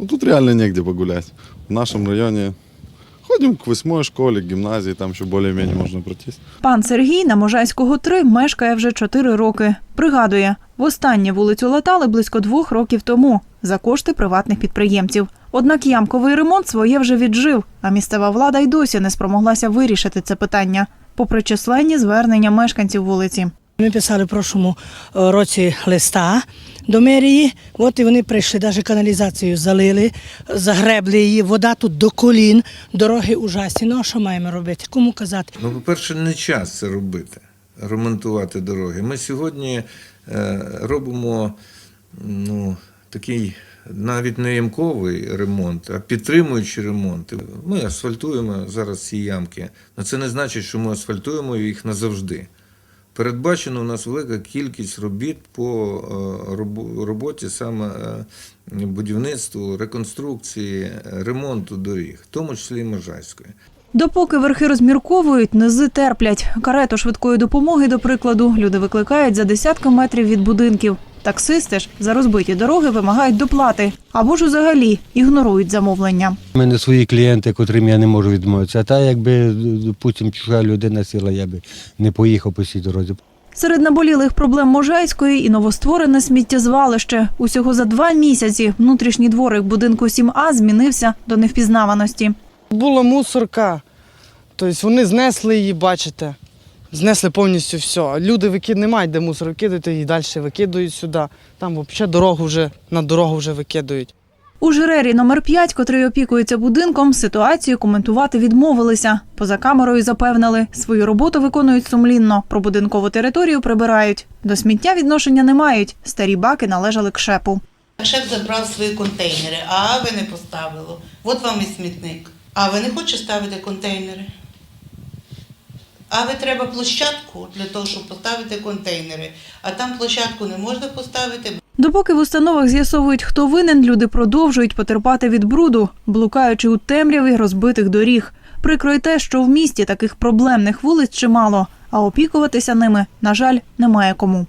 Ну, тут реально негде погулять. В нашем районе ходим к восьмой школе, к гимназии, там еще более-менее можно пройтись. Пан Сергій на Можайського 3 мешкає вже 4 роки. Пригадує, востаннє вулицю латали близько двох років тому за кошти приватних підприємців. Однак ямковий ремонт своє вже віджив, а місцева влада й досі не спромоглася вирішити це питання, попри численні звернення мешканців вулиці. Ми писали в прошлому е, році листа до мерії, от і вони прийшли, навіть каналізацію залили, загребли її, вода тут до колін, дороги ужасні. Ну а що маємо робити? Кому казати? Ну, по-перше, не час це робити, ремонтувати дороги. Ми сьогодні е, робимо ну, такий навіть не ямковий ремонт, а підтримуючий ремонт. Ми асфальтуємо зараз ці ямки. але це не значить, що ми асфальтуємо їх назавжди. Передбачено у нас велика кількість робіт по е, роботі саме е, будівництву, реконструкції, ремонту доріг, в тому числі і Можайської. Допоки верхи розмірковують, низи терплять. Карету швидкої допомоги, до прикладу, люди викликають за десятки метрів від будинків. Таксисти ж за розбиті дороги вимагають доплати або ж взагалі ігнорують замовлення. У мене свої клієнти, котрим я не можу відмовитися. А та якби, допустим, чужа людина сіла, я би не поїхав по цій дорозі. Серед наболілих проблем Можайської і новостворене сміттєзвалище. Усього за два місяці внутрішній дворик будинку 7А змінився до невпізнаваності. Була мусорка, тобто вони знесли її, бачите. Знесли повністю все. Люди викид не мають де мусор викидати, і далі викидують сюди. Там взагалі дорогу вже на дорогу вже викидують. У Жирері номер 5, котрий опікується будинком, ситуацію коментувати відмовилися. Поза камерою запевнили, свою роботу виконують сумлінно, про будинкову територію прибирають. До сміття відношення не мають. Старі баки належали к шепу. Шеф забрав свої контейнери, а ви не поставили. От вам і смітник. А ви не хочете ставити контейнери? А ви треба площадку для того, щоб поставити контейнери. А там площадку не можна поставити, Допоки в установах з'ясовують, хто винен, люди продовжують потерпати від бруду, блукаючи у темряві розбитих доріг. Прикро й те, що в місті таких проблемних вулиць чимало, а опікуватися ними, на жаль, немає кому.